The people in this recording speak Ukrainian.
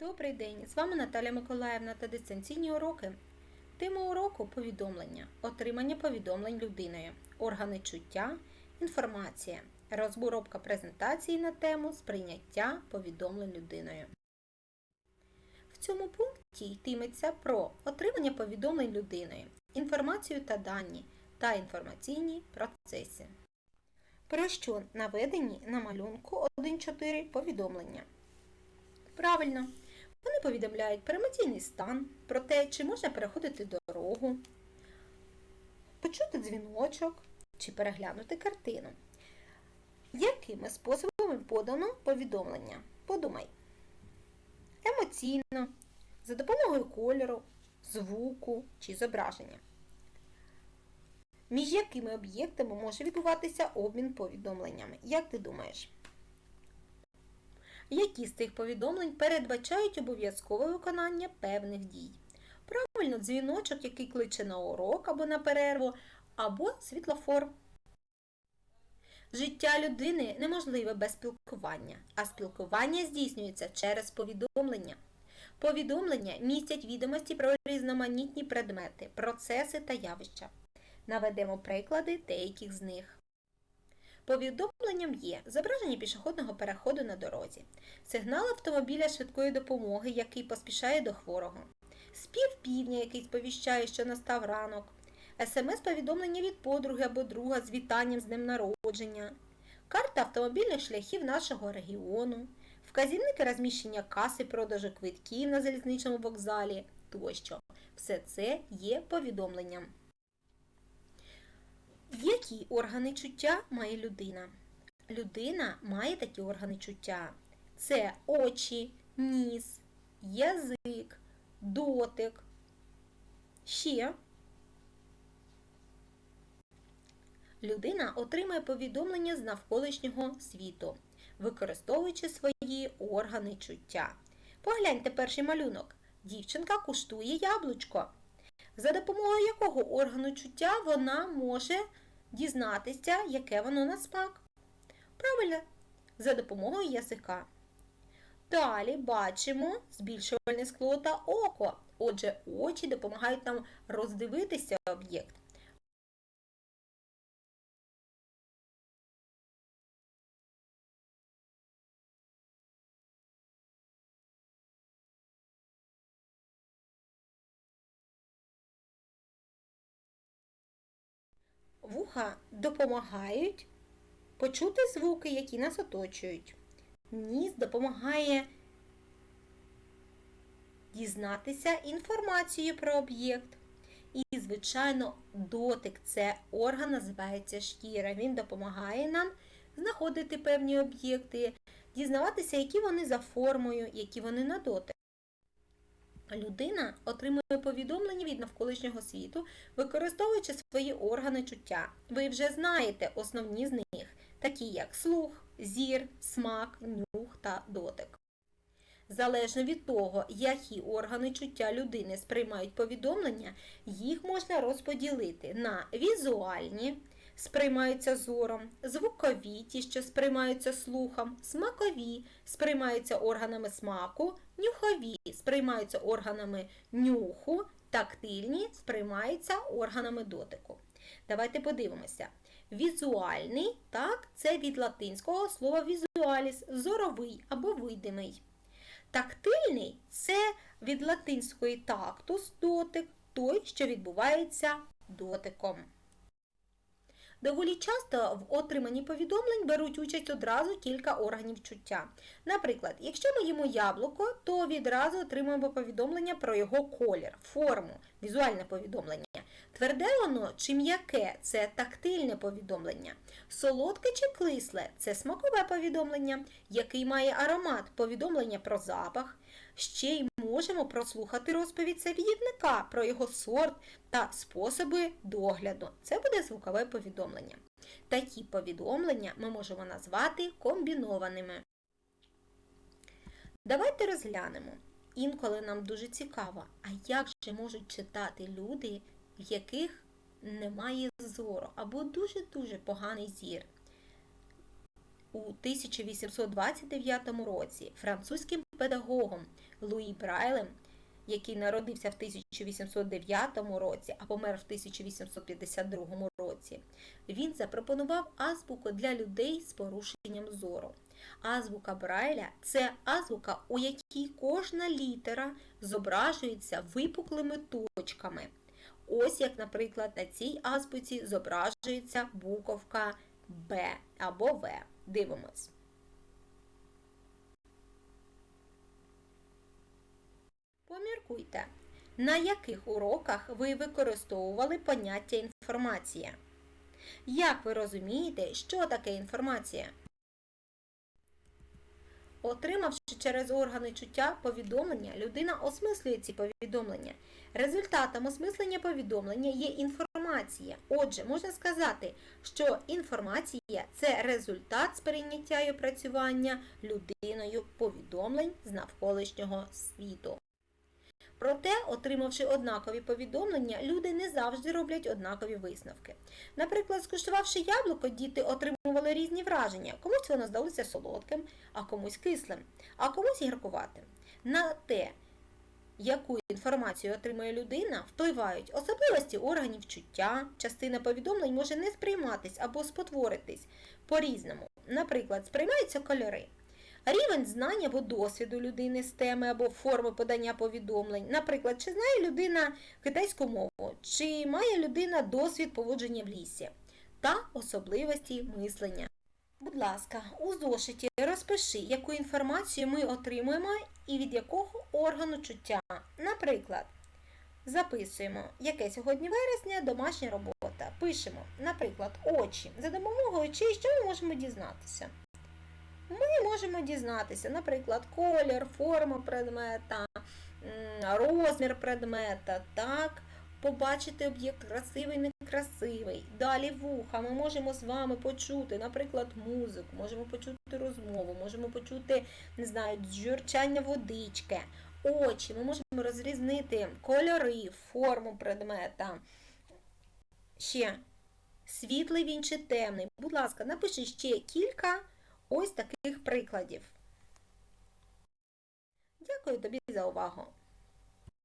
Добрий день! З вами Наталя Миколаївна та дистанційні уроки. Тема уроку повідомлення, отримання повідомлень людиною, органи чуття, інформація, розборобка презентації на тему сприйняття повідомлень людиною. В цьому пункті йтиметься про отримання повідомлень людиною, інформацію та дані та інформаційні процеси. Про що наведені на малюнку 1.4 повідомлення. Правильно, вони повідомляють про емоційний стан, про те, чи можна переходити дорогу, почути дзвіночок чи переглянути картину. Якими способами подано повідомлення? Подумай. Емоційно, за допомогою кольору, звуку чи зображення. Між якими об'єктами може відбуватися обмін повідомленнями? Як ти думаєш? Які з цих повідомлень передбачають обов'язкове виконання певних дій? Правильно, дзвіночок, який кличе на урок або на перерву, або світлофор. Життя людини неможливе без спілкування, а спілкування здійснюється через повідомлення. Повідомлення містять відомості про різноманітні предмети, процеси та явища. Наведемо приклади деяких з них. Повідомленням є зображення пішохідного переходу на дорозі, сигнал автомобіля швидкої допомоги, який поспішає до хворого, спів півня, який сповіщає, що настав ранок, смс-повідомлення від подруги або друга з вітанням з днем народження, карта автомобільних шляхів нашого регіону, вказівники розміщення каси продажу квитків на залізничному вокзалі тощо. Все це є повідомленням. Які органи чуття має людина? Людина має такі органи чуття. Це очі, ніс, язик, дотик. Ще людина отримує повідомлення з навколишнього світу, використовуючи свої органи чуття. Погляньте перший малюнок. Дівчинка куштує яблучко. За допомогою якого органу чуття вона може дізнатися, яке воно на смак. Правильно, за допомогою язика. Далі бачимо збільшувальне скло та око. Отже, очі допомагають нам роздивитися об'єкт. Вуха допомагають почути звуки, які нас оточують. Ніс допомагає дізнатися інформацію про об'єкт. І, звичайно, дотик це орган називається шкіра. Він допомагає нам знаходити певні об'єкти, дізнаватися, які вони за формою, які вони на дотик. Людина отримує повідомлення від навколишнього світу, використовуючи свої органи чуття. Ви вже знаєте основні з них, такі як слух, зір, смак, нюх та дотик. Залежно від того, які органи чуття людини сприймають повідомлення, їх можна розподілити на візуальні, сприймаються зором, звукові, ті, що сприймаються слухом, смакові, сприймаються органами смаку, нюхові сприймаються органами нюху, тактильні сприймаються органами дотику. Давайте подивимося. Візуальний, так, це від латинського слова візуаліс, зоровий або видимий. Тактильний це від латинської тактус дотик, той, що відбувається дотиком. Доволі часто в отриманні повідомлень беруть участь одразу кілька органів чуття. Наприклад, якщо ми їмо яблуко, то відразу отримуємо повідомлення про його колір, форму, візуальне повідомлення. Тверде воно чи м'яке це тактильне повідомлення. Солодке чи клисле це смакове повідомлення, який має аромат, повідомлення про запах. Ще й можемо прослухати розповідь садівника про його сорт та способи догляду. Це буде звукове повідомлення. Такі повідомлення ми можемо назвати комбінованими. Давайте розглянемо. Інколи нам дуже цікаво, а як же можуть читати люди, в яких немає зору або дуже-дуже поганий зір. У 1829 році французьким педагогом Луї Брайлем, який народився в 1809 році, а помер в 1852 році, він запропонував азбуку для людей з порушенням зору. Азбука Брайля це азбука, у якій кожна літера зображується випуклими точками. Ось як, наприклад, на цій азбуці зображується буковка Б або В. Дивимось. Поміркуйте, на яких уроках ви використовували поняття інформація? Як ви розумієте, що таке інформація? Отримавши через органи чуття повідомлення, людина осмислює ці повідомлення. Результатом осмислення повідомлення є інформація. Отже, можна сказати, що інформація це результат сприйняття і опрацювання людиною повідомлень з навколишнього світу. Проте, отримавши однакові повідомлення, люди не завжди роблять однакові висновки. Наприклад, скуштувавши яблуко, діти отримували різні враження. Комусь воно здалося солодким, а комусь кислим, а комусь гіркуватим. На те, яку інформацію отримує людина, впливають особливості органів чуття, частина повідомлень може не сприйматись або спотворитись по-різному. Наприклад, сприймаються кольори. Рівень знань або досвіду людини з теми або форми подання повідомлень. Наприклад, чи знає людина китайську мову, чи має людина досвід поводження в лісі та особливості мислення. Будь ласка, у зошиті розпиши, яку інформацію ми отримуємо і від якого органу чуття. Наприклад, записуємо, яке сьогодні вересня домашня робота. Пишемо, наприклад, очі. За допомогою очей, що ми можемо дізнатися? Ми можемо дізнатися, наприклад, колір, форма предмета, розмір предмета, так, побачити об'єкт красивий, некрасивий. Далі вуха. Ми можемо з вами почути, наприклад, музику, можемо почути розмову, можемо почути, не знаю, джурчання водички. Очі, ми можемо розрізнити кольори, форму предмета. Ще світлий він чи темний. Будь ласка, напиши ще кілька. Ось таких прикладів. Дякую тобі за увагу!